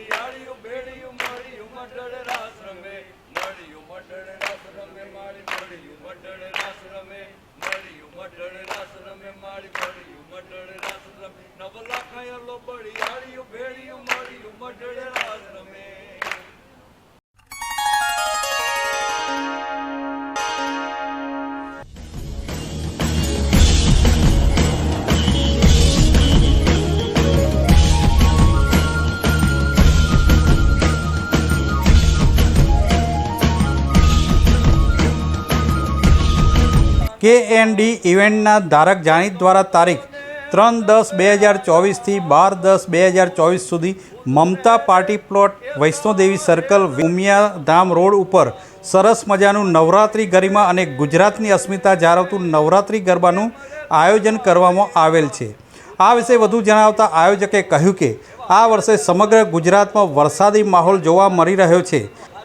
હરિયાળિયું રાસ રમે મળ્યું મટળ રમે માળી મળ્યું મટળ રાસ રમે મળ્યું મટળ રાસ રમે માળી મળ્યું મટળ રાસ રમે નવલા ખાયલો બળિયાળિયું ભેડિયું મળ્યું મટળ કે એન ડી ઇવેન્ટના ધારક જાણીત દ્વારા તારીખ ત્રણ દસ બે હજાર ચોવીસથી બાર દસ બે હજાર ચોવીસ સુધી Mamta party plot Vaishnodevi circle Umiyadham road ઉપર સરસ મજાનું નવરાત્રિ ગરિમા અને ગુજરાતની અસ્મિતા જાળવતું નવરાત્રિ ગરબાનું આયોજન કરવામાં આવેલ છે. આ વિશે વધુ જણાવતા આયોજકે કહ્યું કે, આ વર્ષે સમગ્ર ગુજરાતમાં વરસાદી માહોલ જોવા મળી રહ્યો છે.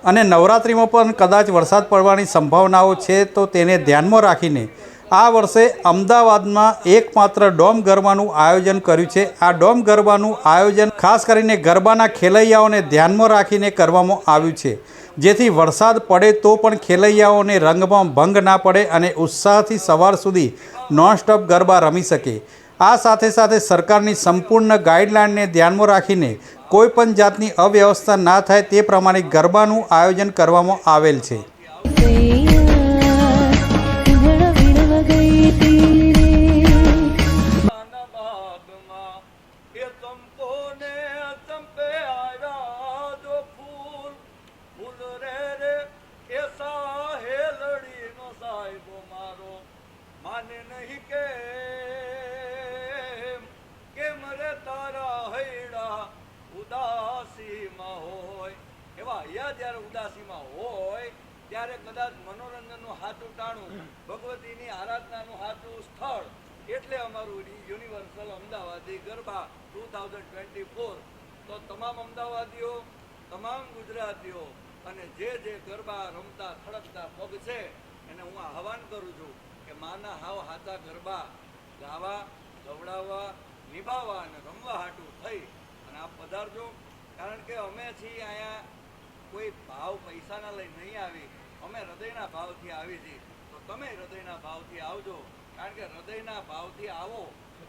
અને નવરાત્રિમાં પણ કદાચ વરસાદ પડવાની સંભાવનાઓ છે, તો તેને ધ્યાનમાં રાખીને આ વર્ષે અમદાવાદમાં એકમાત્ર ડોમ ગરબાનું આયોજન કર્યું છે. આ ડોમ ગરબાનું આયોજન ખાસ કરીને ગરબાના ખેલૈયાઓને ધ્યાનમાં રાખીને કરવામાં આવ્યું છે. જેથી વરસાદ પડે તો પણ ખેલૈયાઓને રંગમાં ભંગ ના પડે અને ઉત્સાહથી સવાર સુધી નોનસ્ટોપ ગરબા રમી શકે. આ સાથે સાથે સરકારની સંપૂર્ણ ગાઈડલાઇનને ધ્યાનમાં રાખીને કોઈ પણ જાતની અવ્યવસ્થા ના થાય તે પ્રમાણે ગરબાનું આયોજન કરવામાં આવેલ છે. મારો માને નહીં કે, કેમ રે તારા હૈડા? ઉદાસીમાં હોય. એવા અહીંયા જ્યારે ઉદાસીમાં હોય ત્યારે કદાચ મનોરંજનનું હાથું ટાણું ભગવતીની આરાધનાનું હાથું સ્થળ એટલે અમારું universal Amdavadi garba two thousand twenty four તો તમામ અમદાવાદીઓ તમામ ગુજરાતીઓ અને જે જે ગરબા રમતા ખડકતા પગ છે એને હું આહવાન કરું છું કે માના હાવ હાથા ગરબા ગાવા ગવડાવવા નિભાવવા અને રમવા હાટું થઈ. અને આપ પધારજો, કારણ કે અમે છીએ અહીંયા કોઈ ભાવ પૈસાના લઈ નહીં આવી. અમે હૃદયના ભાવથી આવી છીએ. તો તમે હૃદયના ભાવથી આવજો. કારણ કે હૃદયના ભાવથી આવો,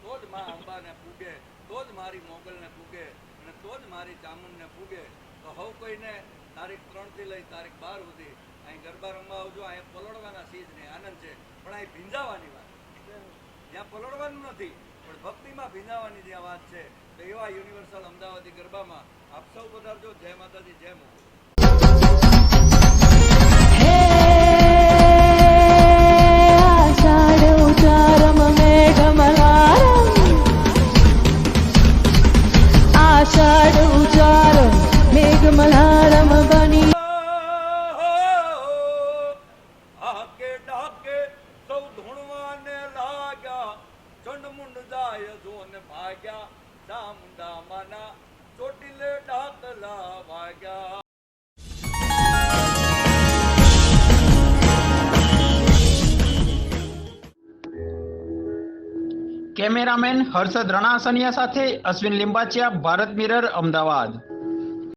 તો જ મા અંબાને પૂગે, તો જ મારી મોગલને પૂગે, અને તો જ મારી ચામુંડને પૂગે. તો હવ કોઈને તારીખ ત્રણથી લઈ તારીખ બાર સુધી અહીં ગરબા રમવા આવજો. અહીંયા પલળવાના સીઝને આનંદ છે. પણ અહીં ભીંજાવાની વાત જ્યાં પલળવાનું નથી. પણ ભક્તિમાં ભીંજાવાની જ્યાં વાત છે, તો એવા યુનિવર્સલ અમદાવાદી ગરબામાં આપ સૌ પધારજો. જય માતાજી, જય મોકલ મેઘમલારમ બની જોને ભાગ્યા ચામુંડા માના ચોટીલે ડાકલા વાગ્યા કેમેરામેન હર્ષદ રણાસનિયા સાથે અશ્વિન લિંબાચિયા ભારત મિરર અમદાવાદ